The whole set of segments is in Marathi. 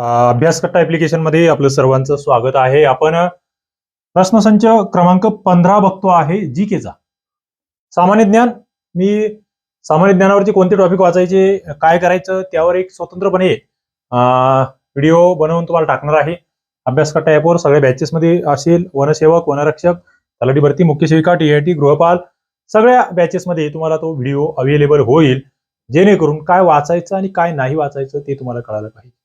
अभ्यासकट्टा ऍप्लिकेशनमध्ये आपलं सर्वांचं स्वागत आहे. आपण प्रश्नसंच क्रमांक पंधरा बघतो आहे जी केचा सामान्य ज्ञान मी सामान्य ज्ञानावरती कोणते टॉपिक वाचायचे काय करायचं त्यावर एक स्वतंत्रपणे व्हिडिओ बनवून तुम्हाला टाकणार आहे. अभ्यासकट्टा ऍपवर सगळ्या बॅचेस मध्ये असेल वनसेवक वनरक्षक तलाठी भरती मुख्य सेविका टीआयटी गृहपाल सगळ्या बॅचेस मध्ये तुम्हाला तो व्हिडिओ अवेलेबल होईल. जेणेकरून काय वाचायचं आणि काय नाही वाचायचं ते तुम्हाला कळायला पाहिजे.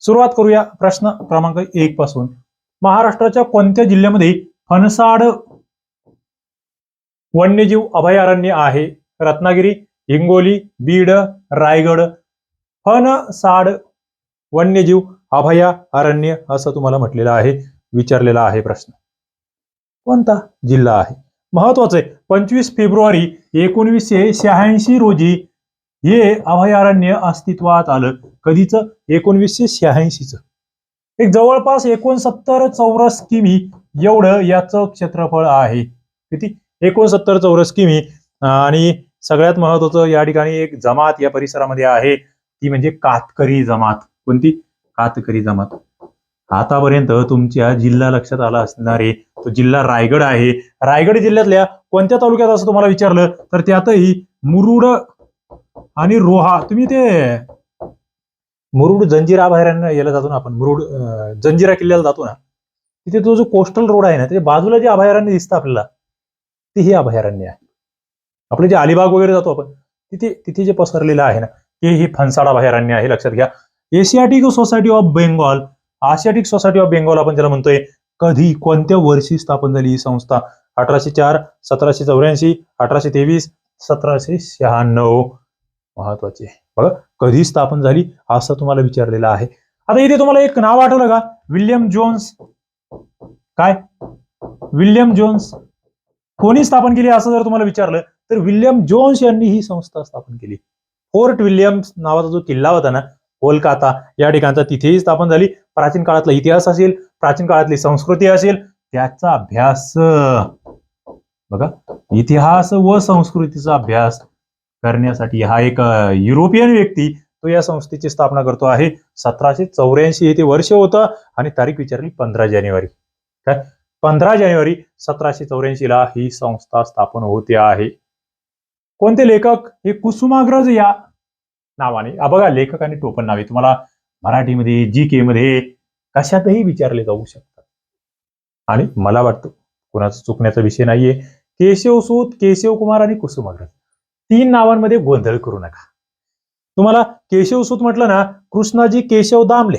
सुरुवात करूया प्रश्न क्रमांक एक पासून. महाराष्ट्राच्या कोणत्या जिल्ह्यामध्ये फणसाड वन्यजीव अभयारण्य आहे? रत्नागिरी हिंगोली बीड रायगड. फणसाड वन्यजीव अभयारण्य असं तुम्हाला म्हटलेलं आहे विचारलेला आहे प्रश्न. कोणता जिल्हा आहे? महत्वाचं आहे पंचवीस फेब्रुवारी एकोणवीसशे शहाऐंशी रोजी हे अभयारण्य अस्तित्वात आलं. कधीच? एकोणवीसशे शहाऐंशीच. एक जवळपास एकोणसत्तर चौरस किमी एवढं याचं क्षेत्रफळ आहे. किती? एकोणसत्तर चौरस किमी. आणि सगळ्यात महत्वाचं या ठिकाणी एक जमात या परिसरामध्ये आहे. ती म्हणजे कातकरी जमात. कोणती? कातकरी जमात. आतापर्यंत तुमच्या जिल्हा लक्षात आला असणारे तो जिल्हा रायगड आहे. रायगड जिल्ह्यातल्या कोणत्या तालुक्यात असं तुम्हाला विचारलं? तर त्यातही मुरुड आणि रोहा तुम्ही ते मुरुड जंजिरा अभयारण्य याला जातो ना आपण मुरुड जंजिरा किल्ल्याला जातो ना तिथे तो जो कोस्टल रोड आहे ना त्याच्या बाजूला जे अभयारण्य दिसतं आपल्याला ते हे अभयारण्य आहे. आपले जे अलिबाग वगैरे जातो आपण तिथे तिथे जे पसरलेलं आहे ना ते हे फनसाड अभयारण्य आहे लक्षात घ्या. Asiatic society of Bengal Asiatic society of Bengal आपण ज्याला म्हणतोय कधी कोणत्या वर्षी स्थापन झाली ही संस्था? अठराशे चार सतराशे चौऱ्याऐंशी अठराशे तेवीस सतराशे शहाण्णव. महत्त्वाचे बघा कधी स्थापन झाली असं तुम्हाला विचारलेलं आहे. आता इथे तुम्हाला एक नाव आठवलं का? William Jones. काय? William Jones. कोणी स्थापन केली असं जर तुम्हाला विचारलं तर विल्यम जोन्स यांनी ही संस्था स्थापन केली. फोर्ट विल्यम्स नावाचा जो किल्ला होता ना कोलकाता या ठिकाणचा तिथेही स्थापन झाली. प्राचीन काळातला इतिहास असेल प्राचीन काळातली संस्कृती असेल त्याचा अभ्यास. बघा इतिहास व संस्कृतीचा अभ्यास. करण्यासाठी. हा एक युरोपियन व्यक्ती तो या संस्थेची स्थापना करतो आहे. सतराशे चौऱ्याऐंशी हे ते वर्ष होतं आणि तारीख विचारली पंधरा जानेवारी. काय? पंधरा जानेवारी सतराशे चौऱ्याऐंशी ला ही संस्था स्थापन होते आहे. कोणते लेखक? हे कुसुमाग्रज या नावाने. बघा लेखक आणि टोपण नावे. तुम्हाला मराठीमध्ये जी के मध्ये कशातही विचारले जाऊ शकतात. आणि मला वाटतं कुणाचा चुकण्याचा विषय नाहीये. केशव सूत केशव कुमार आणि कुसुमाग्रज. तीन नावांमध्ये गोंधळ करू नका. तुम्हाला केशवसूत म्हटलं ना कृष्णाजी केशव दामले.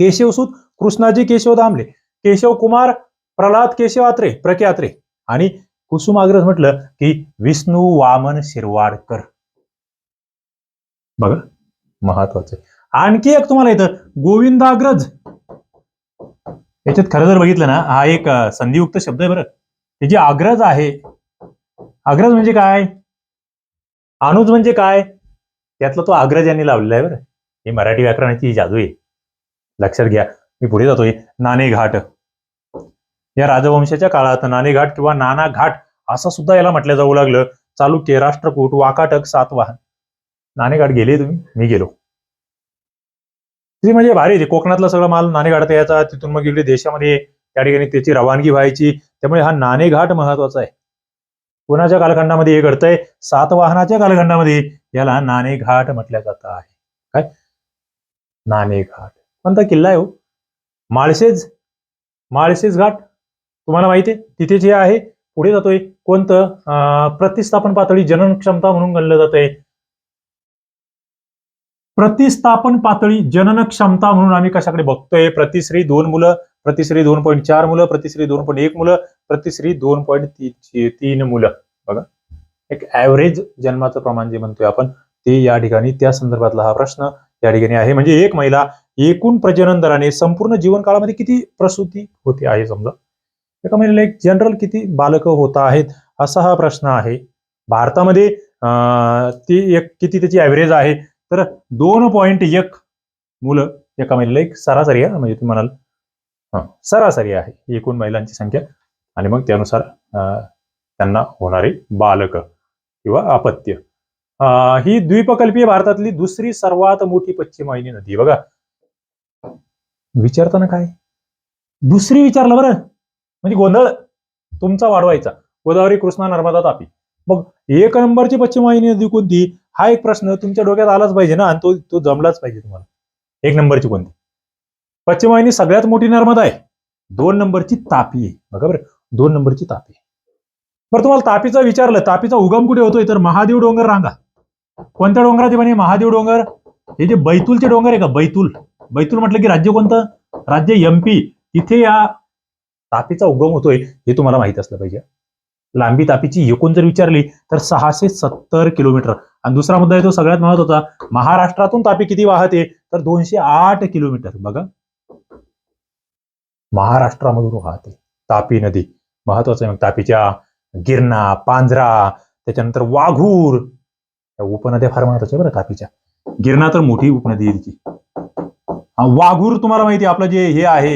केशवसूत कृष्णाजी केशव दामले. केशव कुमार प्रल्हाद केशव आत्रे प्रके आत्रे. आणि कुसुमाग्रज म्हटलं की विष्णू वामन शिरवाडकर. बघा महत्वाचं आणखी एक तुम्हाला येतं गोविंदाग्रज याच्यात खरं जर बघितलं ना हा एक संधियुक्त शब्द आहे बरं. हे जे आग्रज आहे अग्रज म्हणजे काय? अनुज म्हणजे काय? त्यातला तो अग्रज यांनी लावलेला आहे बरं. ही मराठी व्याकरणाची जादू आहे. लक्षात घ्या. मी पुढे जातोय. नाणेघाट. या राजवंशाच्या काळात नाणेघाट किंवा नाना घाट असं सुद्धा याला म्हटलं जाऊ लागलं. चालुक्य राष्ट्रकूट वाकाटक सातवाहन नाणेघाट गेले तुम्ही? मी गेलो. ती म्हणजे भारी कोकणातला सगळं माल नाणेघाटात यायचा. तिथून मग इकडे देशामध्ये त्या ठिकाणी त्याची रवानगी व्हायची. त्यामुळे हा नाणेघाट महत्त्वाचा आहे. कोणाच्या कालखंडामध्ये हे घडतंय? सातवाहनाच्या कालखंडामध्ये याला नाणेघाट म्हटल्या जात आहे. काय? नाणेघाट कोणता किल्ला आहे हो? माळशेज? माळशेज घाट? तुम्हाला माहिती आहे? तिथे जे आहे. पुढे जातोय. कोणतं? प्रतिस्थापन पातळी जनन क्षमता म्हणून गणलं जातंय. प्रतिस्थापन पातळी जनन क्षमता म्हणून आम्ही कशाकडे बघतोय? प्रतिश्री दोन मुलं प्रतिश्री दोन पॉईंट चार मुलं प्रतिश्री दोन पॉईंट एक मुलं प्रतिश्री दोन पॉईंट तीन मुलं. बघा. एक ॲव्हरेज जन्माचं प्रमाण जे म्हणतोय आपण ते या ठिकाणी त्या संदर्भातला हा प्रश्न या ठिकाणी आहे. म्हणजे एक महिला एकूण प्रजनन दराने संपूर्ण जीवन काळामध्ये किती प्रसूती होते आहे समजा? एका महिलेला एक जनरल किती बालक होत आहेत असा हा प्रश्न आहे. भारतामध्ये ती एक किती त्याची ॲव्हरेज आहे? तर दोन पॉईंट एक मुलं एका महिलेला एक सरासरी आहे म्हणजे तुम्ही म्हणाल. हा सरासरी आहे एकूण महिलांची संख्या. आणि मग त्यानुसार त्यांना होणारे बालक किंवा अपत्य. ही द्वीपकल्पीय भारतातली दुसरी सर्वात मोठी पश्चिम वाहिनी नदी. बघा. विचारताना काय? दुसरी विचारलं बरं. म्हणजे गोंधळ तुमचा वाढवायचा. गोदावरी कृष्णा नर्मदा तापी. मग एक नंबरची पश्चिम वाहिनी नदी कोणती? हा एक प्रश्न तुमच्या डोक्यात आलाच पाहिजे ना आणि तो तो जमलाच पाहिजे तुम्हाला. एक नंबरची कोणती? पश्चिम वाहिनी सगळ्यात मोठी नर्मदा आहे. दोन नंबरची तापी आहे. बघा बरं. दोन नंबरची तापी आहे. बरं तुम्हाला तापीचा विचारलं. तापीचा उगम कुठे होतोय? तर महादेव डोंगर रांगा. कोणत्या डोंगराचे म्हणे महादेव डोंगर? हे जे बैतूलचे डोंगर आहे का? बैतूल. बैतूल म्हटलं की राज्य कोणतं? राज्य एमपी इथे या तापीचा उगम होतोय हे तुम्हाला माहीत असलं पाहिजे. लांबी तापीची एकूण जर विचारली तर सहाशे सत्तर किलोमीटर. आणि दुसरा मुद्दा आहे तो सगळ्यात महत्त्वाचा. महाराष्ट्रातून तापी किती वाहते? तर दोनशे आठ किलोमीटर. बघा. महाराष्ट्रामधून वाहते. तापी नदी. महत्वाचं आहे मग तापीच्या गिरणा पांझरा त्याच्यानंतर वाघूर. या उपनद्या फार महत्त्वाच्या बरं तापीच्या गिरणा तर मोठी उपनदी आहे तिची. वाघूर तुम्हाला माहिती आहे, आपलं जे हे आहे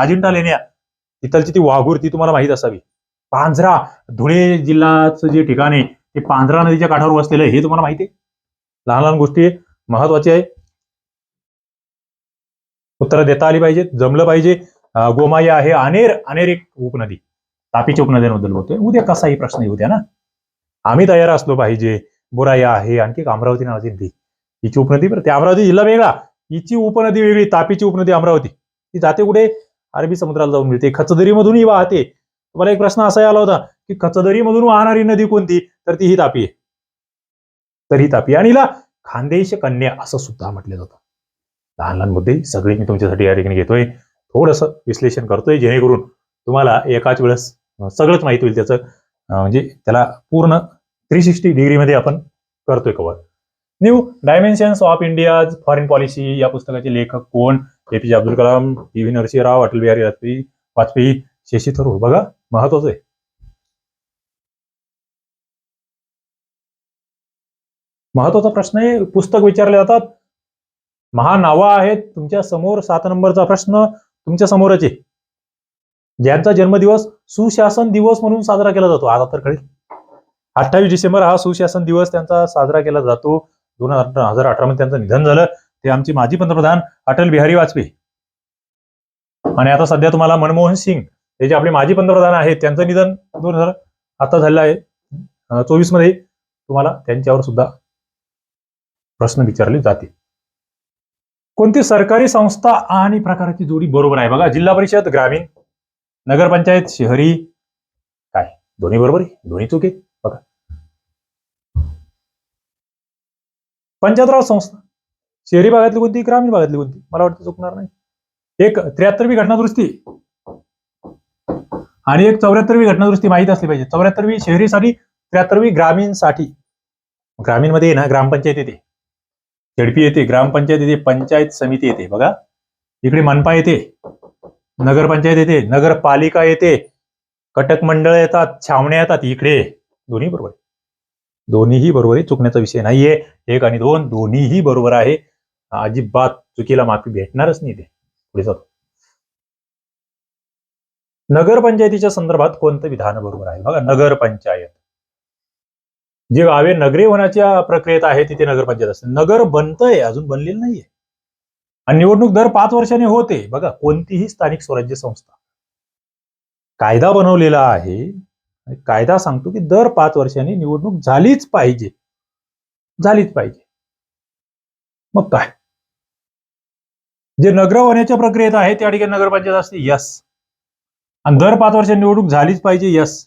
अजिंठा लेण्या तिथलची ती वाघूर ती तुम्हाला माहीत असावी. पांझरा धुळे जिल्ह्याचं जे ठिकाण आहे ते पांझरा नदीच्या काठावर वसलेलं आहे हे तुम्हाला माहिती आहे. लहान लहान गोष्टी महत्त्वाच्या आहे. उत्तरं देता आली पाहिजेत जमलं पाहिजे. गोमाया आहे अनेर अनेर एक उपनदी. तापीच्या उपनद्यांबद्दल बोलतोय. उद्या कसाही प्रश्न येऊ द्या ना. आम्ही तयार असलो पाहिजे. बुराया आहे आणखी एक अमरावती नावाची नदी. हिची उपनदी बरं ते अमरावती जिल्हा वेगळा. हिची उपनदी वेगळी तापीची उपनदी अमरावती. ती जाते कुठे? अरबी समुद्राला जाऊन मिळते. खचदरीमधूनही वाहते. तुम्हाला एक प्रश्न असा आला होता की खचदरीमधून वाहणारी नदी कोणती? तर ती ही तापी आहे. तर ही तापी आहे. आणि हिला खानदेश कन्या असं सुद्धा म्हटलं जातं. लहान लहान मुद्दे सगळे मी तुमच्यासाठी या ठिकाणी घेतोय. थोडंसं विश्लेषण करतोय जेणेकरून तुम्हाला एकाच वेळेस सगळंच माहिती होईल त्याचं. म्हणजे त्याला पूर्ण थ्री सिक्स्टी डिग्रीमध्ये आपण करतोय cover new dimensions of India's foreign policy या पुस्तकाचे लेखक कोण? APJ Abdul Kalam P V Narasimha Rao Atal Bihari Vajpayee Vajpayee Shashi Tharoor. बघा महत्वाचं आहे. महत्त्वाचा प्रश्न आहे पुस्तक विचारले जातात. महानावा आहेत तुमच्यासमोर सात नंबरचा प्रश्न तुमच्या समोरच आहे. ज्यांचा जन्मदिवस सुशासन दिवस म्हणून साजरा केला जातो. आता तर कळेल. अठ्ठावीस डिसेंबर हा सुशासन दिवस त्यांचा साजरा केला जातो. दोन हजार अठरा मध्ये त्यांचं निधन झालं. ते आमचे माजी पंतप्रधान अटल बिहारी वाजपेयी. आणि आता सध्या तुम्हाला मनमोहन सिंग हे जे आपले माजी पंतप्रधान आहेत त्यांचं निधन दोन हजार आता झालं आहे. चोवीसमध्ये तुम्हाला त्यांच्यावर सुद्धा प्रश्न विचारले जातील. कोणती सरकारी संस्था आणि प्रकाराची जोडी बरोबर आहे? बघा जिल्हा परिषद ग्रामीण नगरपंचायत शहरी काय? दोन्ही बरोबर आहे? दोन्ही चुके बघा. पंचायतराव संस्था. शहरी भागातली कोणती ग्रामीण भागातली कोणती? मला वाटतं चुकणार नाही. एक त्र्याहत्तरवी घटनादुरुस्ती. आणि एक चौऱ्याहत्तरवी घटनादुरुस्ती माहीत असली पाहिजे. चौऱ्याहत्तरवी शहरीसाठी त्र्याहत्तरवी ग्रामीणसाठी. ग्रामीणमध्ये मध्ये ना ग्रामपंचायत येते. झेडपी येते ग्रामपंचायत येते पंचायत समिती येते. बघा. इकडे मनपा येते. नगरपंचायत येते नगरपालिका येते कटक मंडळ येतात छावण्या येतात इकडे. दोन्ही बरोबर आहे. दोन्हीही बरोबर आहे चुकण्याचा विषय नाहीये. एक आणि दोन दोन्हीही बरोबर आहे. अजिबात चुकीला माफी भेटणारच नाही ते पुढे जातो. नगरपंचायतीच्या संदर्भात कोणतं विधान बरोबर आहे? बघा नगरपंचायत. जे गावे नगरी होण्याच्या प्रक्रियेत आहे तिथे नगरपंचायत असते. नगर बनतंय अजून बनलेलं नाहीये. आणि निवडणूक दर पाच वर्षांनी होते. बघा कोणतीही स्थानिक स्वराज्य संस्था कायदा बनवलेला आहे. कायदा सांगतो की दर पाच वर्षांनी निवडणूक झालीच पाहिजे. झालीच पाहिजे. मग काय? जे नगर होण्याच्या प्रक्रियेत आहे त्या ठिकाणी नगरपंचायत असते यस आणि दर पाच वर्षांनी निवडणूक झालीच पाहिजे यस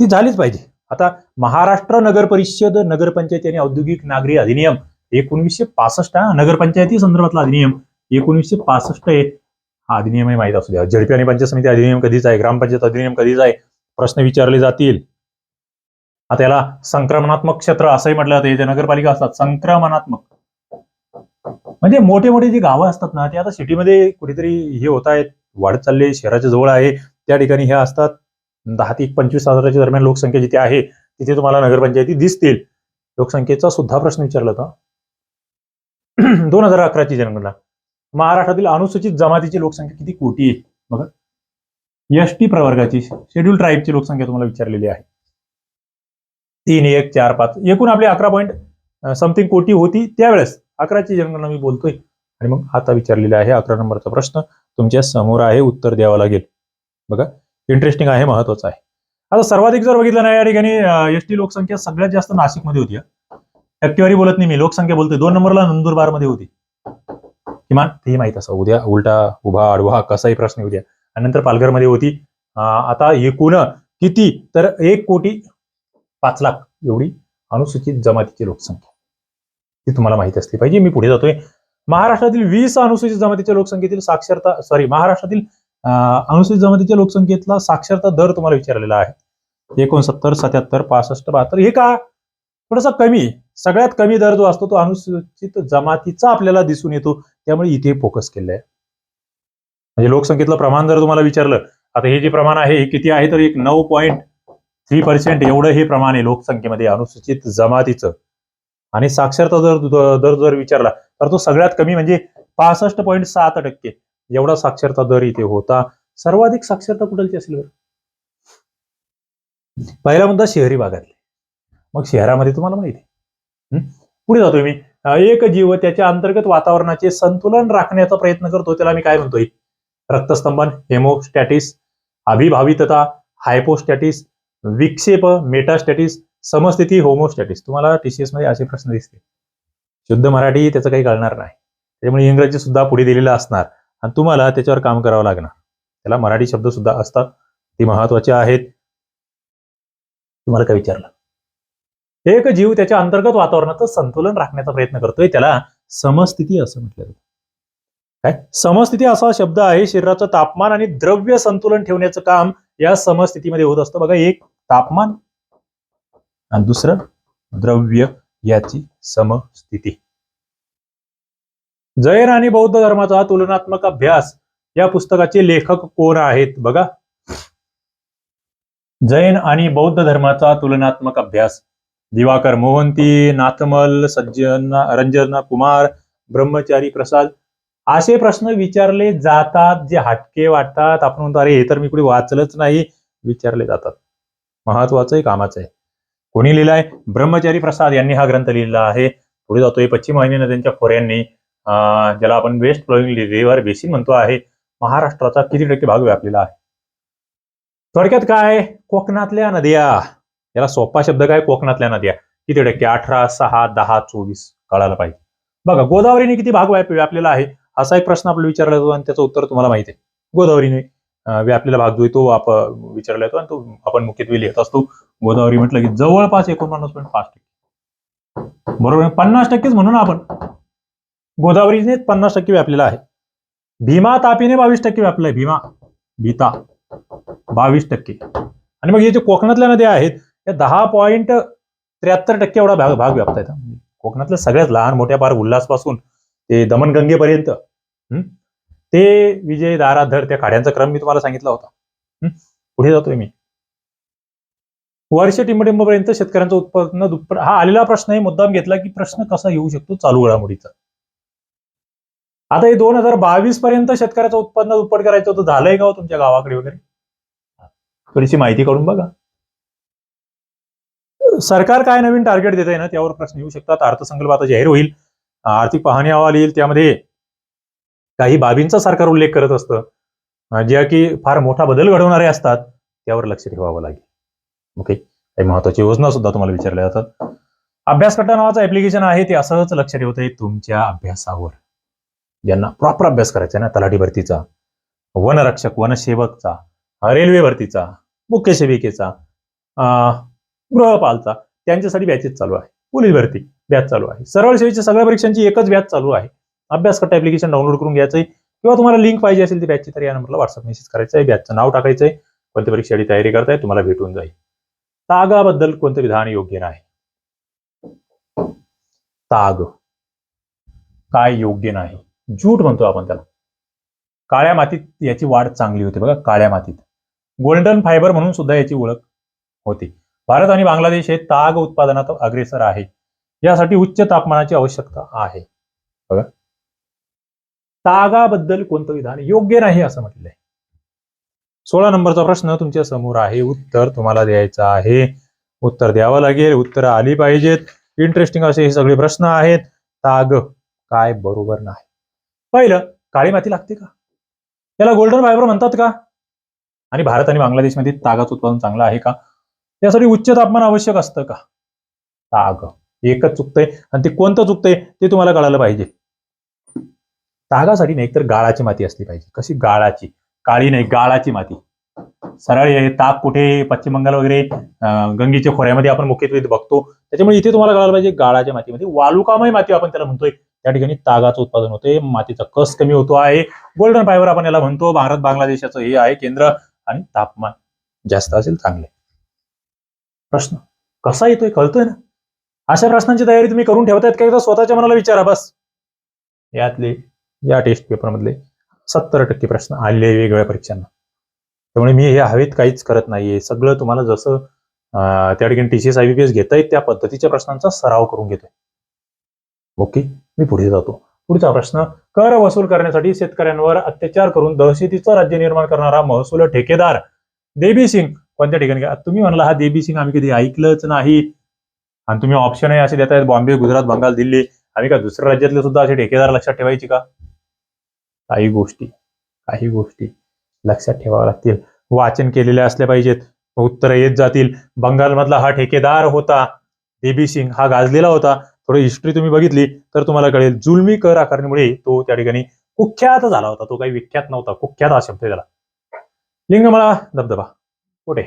ती झालीच पाहिजे. आता महाराष्ट्र नगर परिषद नगरपंचायत आणि औद्योगिक नागरी अधिनियम एकोणवीसशे पासष्ट हा? नगरपंचायती संदर्भातला अधिनियम. एकोणीसशे पासष्ट आहे हा अधिनियमही माहीत असू द्या. झडपी आणि पंचायत समिती अधिनियम कधीच आहे ग्रामपंचायत अधिनियम कधीच आहे प्रश्न विचारले जातील. आता याला संक्रमणात्मक क्षेत्र असंही म्हटलं जातं. नगरपालिका असतात संक्रमणात्मक. म्हणजे मोठे मोठे जे गावं असतात ना ते आता सिटीमध्ये कुठेतरी हे होत आहेत वाढत चालले शहराच्या जवळ आहे. त्या ठिकाणी हे असतात दहा ते पंचवीस हजाराच्या दरम्यान लोकसंख्या जिथे आहे तिथे तुम्हाला नगरपंचायती दिसतील. लोकसंख्येचा सुद्धा प्रश्न विचारला होता. दोन हजार अकराची जनगणना महाराष्ट्रातील अनुसूचित जमातीची लोकसंख्या किती कोटी आहे? बघा. एस टी प्रवर्गाची शेड्यूल ट्राईबची लोकसंख्या तुम्हाला विचारलेली आहे. तीन एक चार पाच. एकूण आपली अकरा पॉईंट समथिंग कोटी होती त्यावेळेस अकराची जनगणना मी बोलतोय. आणि मग आता विचारलेला आहे अकरा नंबरचा प्रश्न. तुमच्यासमोर आहे उत्तर द्यावं लागेल. बघा. इंटरेस्टिंग आहे महत्वाचं आहे. आता सर्वाधिक जर बघितलं ना या ठिकाणी एस टी लोकसंख्या सगळ्यात जास्त नाशिकमध्ये होती हा. टक्केवारी बोलत नाही मी. लोकसंख्या बोलतोय. दोन नंबरला नंदुरबारमध्ये होती. किमान ते माहीत असं उद्या उलटा उभा आडवा कसाही प्रश्न उद्या आणि नंतर पालघरमध्ये होती. आता एकूण किती? तर एक कोटी पाच लाख एवढी अनुसूचित जमातीची लोकसंख्या. ती तुम्हाला माहिती असली पाहिजे. मी पुढे जातोय. महाराष्ट्रातील वीस अनुसूचित जमातीच्या लोकसंख्येतील साक्षरता सॉरी महाराष्ट्रातील अनुसूचित जमातीच्या लोकसंख्येतला साक्षरता दर तुम्हाला विचारलेला आहे. एकोणसत्तर सत्याहत्तर पासष्ट बहात्तर हे का? थोडासा कमी सगळ्यात कमी दर जो असतो तो अनुसूचित जमातीचा आपल्याला दिसून येतो. त्यामुळे इथे फोकस केलेला आहे म्हणजे लोकसंख्येतलं प्रमाण जर तुम्हाला विचारलं आता हे जे प्रमाण आहे हे किती आहे तर एक नऊ पॉईंट थ्री पर्सेंट एवढं हे प्रमाण आहे लोकसंख्येमध्ये अनुसूचित जमातीचं. आणि साक्षरता दर दर जर विचारला तर तो सगळ्यात कमी म्हणजे पासष्ट पॉईंट सात टक्के. एवढा साक्षरता दर इथे होता. सर्वाधिक साक्षरता कुठलची असेल बरं? पहिला मुद्दा शहरी भागातली. मग शहरामध्ये तुम्हाला माहिती आहे. पुढे जातोय मी. एक जीव त्याच्या अंतर्गत वातावरणाचे संतुलन राखण्याचा प्रयत्न करतो त्याला मी काय म्हणतोय? रक्तस्तंभन हेमोस्टॅटिस अभिभावितता हायपोस्टॅटिस विक्षेप मेटास्टॅटिस समस्थिती होमोस्टॅटिस. तुम्हाला टीसीएसमध्ये असे प्रश्न दिसते शुद्ध मराठी त्याचं काही कळणार नाही. त्यामुळे इंग्रजी सुद्धा पुढे दिलेलं असणार. आणि तुम्हाला त्याच्यावर काम करावं लागणार. त्याला मराठी शब्द सुद्धा असतात. ते महत्त्वाचे आहेत. तुम्हाला काय विचारलं? एक जीव त्याच्या अंतर्गत वातावरणाचं संतुलन राखण्याचा प्रयत्न करतोय. त्याला समस्थिती असं म्हटलं जातं. काय? समस्थिती असा शब्द आहे शरीराचं तापमान आणि द्रव्य संतुलन ठेवण्याचं काम या समस्थितीमध्ये होत असतं. बघा एक तापमान आणि दुसरं द्रव्य याची समस्थिती. जैन आणि बौद्ध धर्माचा तुलनात्मक अभ्यास या पुस्तकाचे लेखक कोण आहेत? बघा. जैन आणि बौद्ध धर्माचा तुलनात्मक अभ्यास दिवाकर मोहंती नाथमल सज्जन रंजन कुमार ब्रह्मचारी प्रसाद. असे प्रश्न विचारले जातात जे हटके वाटतात. आपण म्हणतो अरे हे तर मी कुठे वाचलंच नाही. विचारले जातात. महत्वाचं आहे कामाचं आहे कोणी आहे ब्रह्मचारी प्रसाद यांनी हा ग्रंथ लिहिला आहे. पुढे जातोय. पश्चिम वाहिनी नद्यांच्या खोऱ्यांनी ज्याला आपण वेस्ट फ्लोईंग रिव्हर बेसिन म्हणतो आहे महाराष्ट्राचा किती टक्के भाग व्यापलेला आहे? थोडक्यात काय? कोकणातल्या नद्या. याला सोपा शब्द काय? कोकणातल्या नद्या. किती टक्के? अठरा सहा दहा चोवीस. कळायला पाहिजे. बघा गोदावरीने किती भाग व्यापलेला आहे? असा एक प्रश्न आपल्याला विचारला जातो आणि त्याचं उत्तर तुम्हाला माहिती आहे. गोदावरीने व्यापलेला भाग जो आहे तो आपण विचारला येतो आणि तो आपण मुख्यत्वे लिहित असतो. गोदावरी म्हटलं की जवळपास एकोणपन्नास पॉईंट पाच टक्के. बरोबर पन्नास टक्केच म्हणू ना आपण. गोदावरीने पन्नास टक्के व्यापलेला आहे. भीमा तापीने बावीस टक्के व्यापलाय भीमा भीता बावीस टक्के. आणि मग हे जे कोकणातल्या नद्या आहेत या दहा पॉईंट त्र्याहत्तर टक्के एवढा भाग भाग व्यापत आहेत म्हणजे कोकणातल्या सगळ्यात लहान मोठ्या पार उल्हासपासून ते दमनगंगेपर्यंत ते विजय दाराधर त्या खाड्यांचा क्रम मी तुम्हाला सांगितला होता. पुढे जातोय मी. वर्ष टिंबटिंबपर्यंत शेतकऱ्यांचं उत्पन्न दुप्पट हा आलेला प्रश्न हे मुद्दाम घेतला की प्रश्न कसा येऊ शकतो चालू घडामोडीचा. आता हे दोन हजार बावीस पर्यंत शेतकऱ्याचं उत्पन्न दुप्पट करायचं होतं. झालंय का हो तुमच्या गावाकडे वगैरे? थोडीशी माहिती काढून बघा. सरकार काय नवीन टार्गेट देत आहे ना त्यावर प्रश्न येऊ शकतात. अर्थसंकल्प आता जाहीर होईल. आर्थिक पाहणी अहवाल येईल. त्यामध्ये काही बाबींचा सरकार उल्लेख करत असतं. ज्या की फार मोठा बदल घडवणारे असतात त्यावर लक्ष ठेवावं लागेल. ओके? काही महत्वाची योजना सुद्धा तुम्हाला विचारल्या जातात. अभ्यास कट्टा नावाचं ऍप्लिकेशन आहे ते असंच लक्ष ठेवत आहे तुमच्या अभ्यासावर. ज्यांना प्रॉपर अभ्यास करायचा आहे ना तलाठी भरतीचा वनरक्षक वनसेवकचा रेल्वे भरतीचा मुख्य सेविकेचा गृहपालचा त्यांच्यासाठी बॅचेस चालू आहे. पोलीस भरती बॅच चालू आहे. सरळ सेवेच्या सगळ्या परीक्षांची एकच बॅच चालू आहे. अभ्यास कट्टा ऍप्लिकेशन डाउनलोड करून घ्यायचं किंवा तुम्हाला लिंक पाहिजे असेल ती बॅचची तर या नंबरला व्हॉट्सअप मेसेज करायचं आहे बॅचचं नाव टाकायचं आहे कोणत्या परीक्षेची तयारी करताय तुम्हाला भेटून जाईल. तागाबद्दल कोणतं विधान योग्य नाही? ताग. काय योग्य नाही? जूट म्हणतो आपण त्याला. काळ्या मातीत याची वाढ चांगली होते. बघा काळ्या मातीत. गोल्डन फायबर म्हणून सुद्धा याची ओळख होती. भारत आणि बांगलादेश हे ताग उत्पादनात अग्रेसर आहे. यासाठी उच्च तापमानाची आवश्यकता आहे. बघा. तागाबद्दल कोणतं विधान योग्य नाही असं म्हटलंय. सोळा नंबरचा प्रश्न तुमच्यासमोर आहे. उत्तर तुम्हाला द्यायचं आहे. उत्तर द्यावं लागेल. उत्तर आली पाहिजेत. इंटरेस्टिंग असे हे सगळे प्रश्न आहेत. ताग काय बरोबर नाही. पहिलं काळी माती लागते का? याला गोल्डन फायबर म्हणतात का? आणि भारत आणि बांगलादेशमध्ये तागाचं उत्पादन चांगलं आहे का? त्यासाठी उच्च तापमान आवश्यक असतं का? ताग. एकच चुकतंय. आणि ते कोणतं चुकतंय? ते तुम्हाला कळायला पाहिजे. तागासाठी नाही तर गाळाची माती असली पाहिजे. कशी? गाळाची. काळी नाही गाळाची माती. सरळ आहे ताक कुठे? पश्चिम बंगाल वगैरे गंगेच्या खोऱ्यामध्ये आपण मुख्यत्वे बघतो. त्याच्यामुळे इथे तुम्हाला कळायला पाहिजे गाळाच्या मातीमध्ये वालुकामय माती आपण त्याला म्हणतोय. त्या ठिकाणी तागाचं उत्पादन होते मातीचा कस कमी होतो आहे. गोल्डन फायबर आपण याला म्हणतो. भारत बांगलादेशाचं हे आहे केंद्र. आणि तापमान जास्त असेल चांगले प्रश्न. कसा येतोय? कळतोय ना? अशा प्रश्नांची तयारी तुम्ही करून ठेवतायत का? एकदा स्वतःच्या मनाला विचारा बस. यातले या टेस्ट पेपरमधले सत्तर टक्के प्रश्न आलेले वेगवेगळ्या परीक्षांना. त्यामुळे मी हे हवेत काहीच करत नाहीये. सगळं तुम्हाला जसं त्या ठिकाणी टी सी एस आय घेता येत त्या पद्धतीच्या प्रश्नांचा सराव करून घेतोय. ओके? मी पुढे जातो. पुढचा प्रश्न कर वसूल करण्यासाठी शेतकऱ्यांवर अत्याचार करून दहशतीचं राज्य निर्माण करणारा महसूल ठेकेदार देबी सिंग कोणत्या ठिकाणी तुम्ही म्हणाला हा देबी सिंग आम्ही कधी ऐकलंच नाही. आणि तुम्ही ऑप्शन आहे असे देतायत बॉम्बे गुजरात बंगाल दिल्ली. आम्ही का दुसऱ्या राज्यातले सुद्धा असे ठेकेदार लक्षात ठेवायची का? काही गोष्टी काही गोष्टी लक्षात ठेवाव्या लागतील. वाचन केलेले असले पाहिजेत. उत्तर येत जातील. बंगालमधला हा ठेकेदार होता देबी सिंग. हा गाजलेला होता. थोडी हिस्ट्री तुम्ही बघितली तर तुम्हाला कळेल. जुलमी कर आकारणीमुळे तो त्या ठिकाणी कुख्यात झाला होता. तो काही विख्यात नव्हता. कुख्यात हा शब्द आहे त्याला. लिंगमळा धबधबा. कुठे?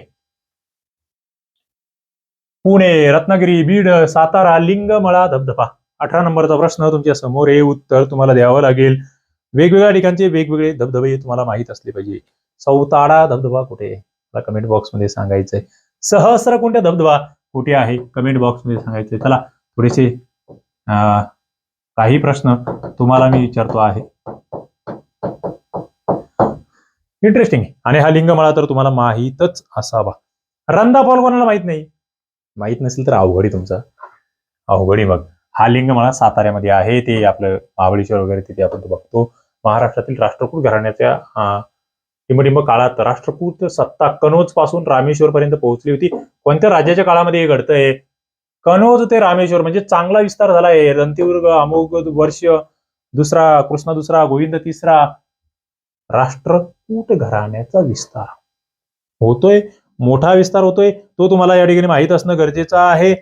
पुणे रत्नागिरी बीड सातारा लिंगमळा धबधबा. अठरा नंबरचा प्रश्न तुमच्यासमोर हे उत्तर तुम्हाला द्यावं लागेल. वेगवेगळ्या ठिकाणचे वेगवेगळे धबधबे तुम्हाला माहीत असले पाहिजे. सौताडा धबधबा कुठे आहे? मला कमेंट बॉक्समध्ये सांगायचंय. सहस्र कोणत्या धबधबा कुठे आहे? कमेंट बॉक्समध्ये सांगायचंय. चला थोडेसे काही प्रश्न तुम्हाला मी विचारतो आहे. इंटरेस्टिंग आणि हा लिंगमाळा तर तुम्हाला माहीतच असावा. रंदा फॉल कोणाला माहीत नाही? माहीत नसेल तर अवघडी तुमचा. अवघडी मग. हा लिंगमाळा साताऱ्यामध्ये आहे. ते आपलं महाबळेश्वर वगैरे तिथे आपण तो बघतो. महाराष्ट्रातील राष्ट्रकूट घराण्याच्या अं, टिंबटिंब काळात राष्ट्रकूट सत्ता कनोजपासून रामेश्वर पर्यंत पोहोचली होती. कोणत्या राज्याच्या काळामध्ये हे घडतंय? कनोज ते रामेश्वर म्हणजे चांगला विस्तार झाला आहे रणतीदुर्ग अमोघ वर्ष दुसरा कृष्णा दुसरा गोविंद तिसरा राष्ट्रकूट घराण्याचा विस्तार. होतोय मोठा विस्तार होतोय तो तुम्हाला या ठिकाणी माहीत असणं गरजेचं आहे.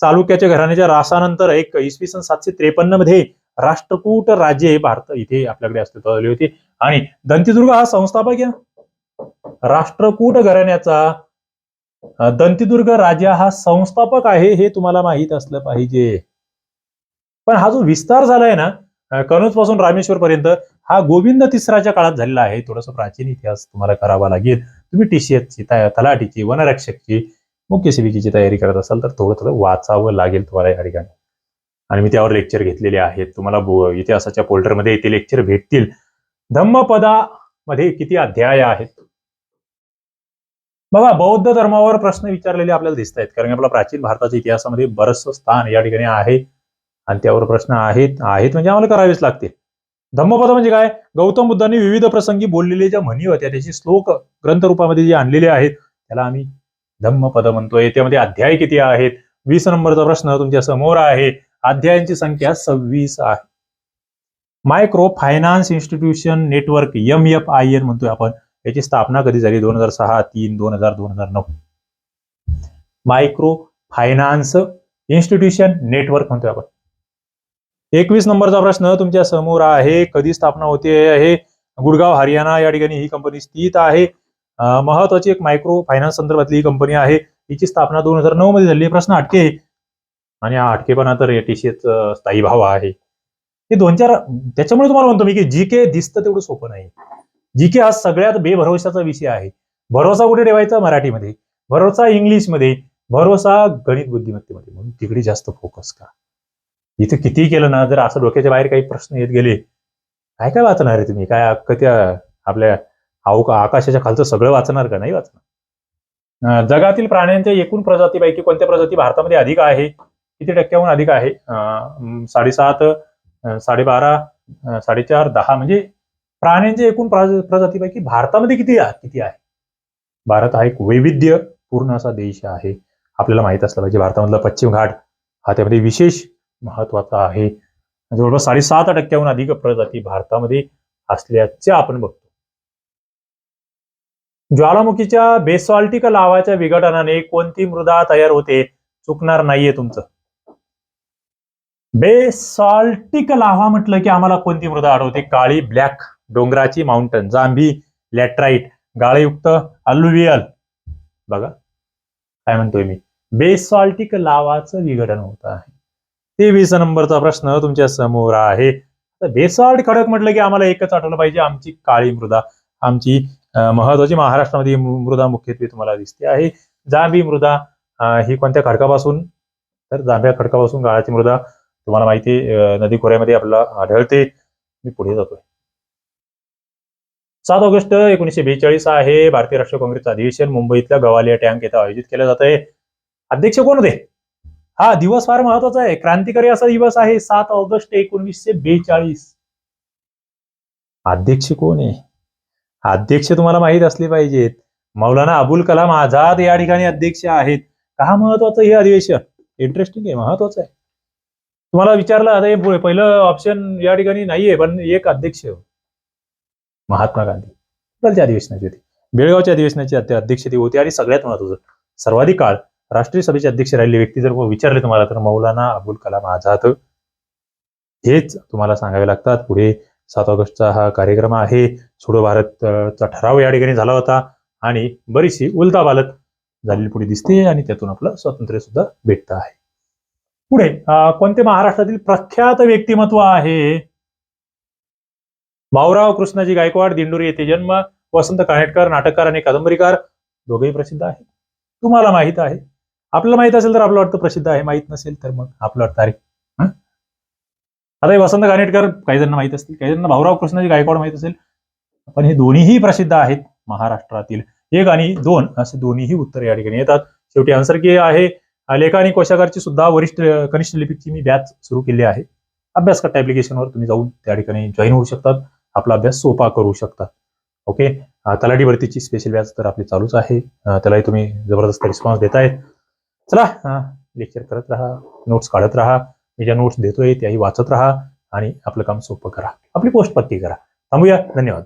चालुक्याच्या घराण्याच्या रासानंतर एक इसवी सन सातशे त्रेपन्नमध्ये राष्ट्रकूट राजे भारत इथे आपल्याकडे अस्तित्वात आली होती. आणि दंतीदुर्ग हा संस्थापक या. राष्ट्रकूट घराण्याचा दंतीदुर्ग राजा हा संस्थापक आहे हे तुम्हाला माहीत असलं पाहिजे. पण हा जो विस्तार झालाय ना कनोजपासून रामेश्वर पर्यंत हा गोविंद तिसराच्या काळात झालेला आहे. थोडस प्राचीन इतिहास तुम्हाला करावा लागेल. तुम्ही टीसीएसची तलाठीची वनरक्षकची मुख्य सेविकेची तयारी करत असाल तर थोडं थोडं वाचावं लागेल तुम्हाला या ठिकाणी. आणि मी त्यावर लेक्चर घेतलेले आहेत. तुम्हाला इतिहासाच्या पोल्टरमध्ये ते लेक्चर भेटतील. धम्मपदामध्ये किती अध्याय आहेत? बघा बौद्ध धर्मावर प्रश्न विचारलेले आपल्याला दिसत आहेत. कारण आपला प्राचीन भारताच्या इतिहासामध्ये बरंचसं स्थान या ठिकाणी आहे. आणि त्यावर प्रश्न आहेत आहेत. म्हणजे आम्हाला करावेच लागतील. धम्मपद म्हणजे काय? गौतम बुद्धांनी विविध प्रसंगी बोललेले ज्या म्हणी होत्या त्याची श्लोक ग्रंथरूपामध्ये जे आणलेले आहेत त्याला आम्ही धम्मपद म्हणतोय. त्यामध्ये अध्याय किती आहेत? वीस नंबरचा प्रश्न तुमच्यासमोर आहे. अध्यायांची संख्या सव्वीस आहे. Micro finance institution network M F I N म्हणतोय आपण. याची स्थापना कधी झाली? दोन हजार सहा तीन दोन हजार दोन हजार नऊ. मायक्रो फायनान्स इन्स्टिट्यूशन नेटवर्क म्हणतोय आपण. एकवीस नंबरचा प्रश्न तुमच्यासमोर आहे. कधी स्थापना होते आहे? गुडगाव हरियाणा या ठिकाणी ही कंपनी स्थित आहे. महत्वाची एक मायक्रो फायनान्स संदर्भातली ही कंपनी आहे. हिची स्थापना दोन हजार नऊ मध्ये झाली. प्रश्न अटके आणि हा अटकेपणा तर टीसीएच स्थायी भाव आहे. हे दोन चार त्याच्यामुळे तुम्हाला म्हणतो मी की जी के दिसतं तेवढं सोपं नाही. जी के हा सगळ्यात बेभरवशाचा विषय आहे. भरोसा कुठे ठेवायचा? मराठीमध्ये. भरोसा इंग्लिशमध्ये. भरोसा गणित बुद्धिमत्तेमध्ये. म्हणून तिकडे जास्त फोकस करा. इथे कितीही केलं ना जर असं डोक्याच्या बाहेर काही प्रश्न येत गेले काय काय वाचणार आहे तुम्ही? काय त्या आपल्या का आकाशाच्या खालचं सगळं वाचणार का? नाही वाचणार. जगातील प्राण्यांच्या एकूण प्रजातीपैकी कोणत्या प्रजाती भारतामध्ये अधिक आहे? किती टक्क्याहून अधिक आहे? साडेसात साडेबारा साडेचार दहा म्हणजे प्राण्यांच्या एकूण प्रजा प्रजातीपैकी भारतामध्ये किती आहे किती आहे? भारत हा एक वैविध्य पूर्ण असा देश आहे. आपल्याला माहीत असलं पाहिजे भारतामधला पश्चिम घाट हा त्यामध्ये विशेष महत्त्वाचा आहे. जवळपास साडेसात टक्क्याहून अधिक प्रजाती भारतामध्ये असल्याचे आपण बघतो. ज्वालामुखीच्या बेसॉल्टिक लावाच्या विघटनाने कोणती मृदा तयार होते? चुकणार नाहीये तुमचं. बेसॉल्टिक लाव्हा म्हटलं की आम्हाला कोणती मृदा आढळते? काळी ब्लॅक डोंगराची माउंटन जांभी लॅट्राईट गाळयुक्त अल्युवियल बघा काय म्हणतोय मी? बेसॉल्टिक लावाचं विघटन होत आहे. तेवीस नंबरचा प्रश्न तुमच्यासमोर आहे. तर बेसॉल्ट खडक म्हटलं की आम्हाला एकच आठवलं पाहिजे आमची काळी मृदा. आमची महत्वाची महाराष्ट्रामध्ये मृदा मुख्यत्वे तुम्हाला दिसते आहे. जांभी मृदा ही कोणत्या खडकापासून? तर जांभ्या खडकापासून गाळाची मृदा. तुम्हाला माहिती नदी खोऱ्यामध्ये आपल्याला आढळते. मी पुढे जातोय. सात ऑगस्ट एकोणीसशे बेचाळीस आहे. भारतीय राष्ट्रीय काँग्रेसचं अधिवेशन मुंबईतल्या गवालिया टँक येथे आयोजित केलं जात आहे अध्यक्ष कोण होते? हा दिवस फार महत्त्वाचा आहे. क्रांतिकारी असा दिवस आहे सात ऑगस्ट एकोणीसशे बेचाळीस. अध्यक्ष कोण आहे? अध्यक्ष तुम्हाला माहीत असले पाहिजेत. मौलाना अबुल कलाम आझाद या ठिकाणी अध्यक्ष आहेत. का महत्वाचं हे अधिवेशन? इंटरेस्टिंग आहे महत्वाचं आहे. तुम्हाला विचारलं आता हे पहिलं ऑप्शन या ठिकाणी नाहीये पण एक अध्यक्ष. महात्मा गांधी. बदलच्या अधिवेशनाची होती. बेळगावच्या अधिवेशनाची अध्यक्षती अध्यक्ष ती होती आणि सगळ्यात महत्वाचं सर्वाधिक काळ राष्ट्रीय सभेचे अध्यक्ष राहिले व्यक्ती जर विचारले तुम्हाला तर मौलाना अबुल कलाम आझाद. हेच तुम्हाला सांगावे लागतात. पुढे सात ऑगस्टचा हा कार्यक्रम आहे. छोडो भारतचा ठराव या ठिकाणी झाला होता आणि बरीचशी उलताबालत झालेली पुढे दिसते आणि त्यातून आपलं स्वातंत्र्य सुद्धा भेटत आहे. पुढे कोणते महाराष्ट्रातील प्रख्यात व्यक्तिमत्व आहे? भाऊराव कृष्णाजी गायकवाड दिंडोरी येथे जन्म वसंत कानेटकर नाटककार आणि कादंबरीकार दोघेही प्रसिद्ध आहेत. तुम्हाला माहीत आहे. आपल्याला माहीत असेल तर आपलं वाटतं प्रसिद्ध आहे माहीत नसेल तर मग आपलं वाटतं अरे आता हे वसंत कानेटकर काही जणांना माहीत असतील काही जणांना भाऊराव कृष्णाजी गायकवाड माहीत असेल पण हे दोन्हीही प्रसिद्ध आहेत महाराष्ट्रातील. एक आणि दोन असे दोन्हीही उत्तर या ठिकाणी येतात. शेवटी आन्सर की आहे लेखा आणि कोशागारची सुद्धा वरिष्ठ कनिष्ठ लिपिकची मी बॅच सुरू केली आहे. अभ्यास करता ऍप्लिकेशनवर तुम्ही जाऊन त्या ठिकाणी जॉईन होऊ शकतात. आपला अभ्यास सोपा करू शकतात. ओके तलाठी भरतीची स्पेशल बॅच तर आपली चालूच आहे. त्यालाही तुम्ही जबरदस्त रिस्पॉन्स देतायत. चला लेक्चर करत राहा नोट्स काढत राहा. मी ज्या नोट्स देतोय त्याही वाचत राहा आणि आपलं काम सोपं करा. आपली पोस्ट पक्की करा. थांबूया. धन्यवाद.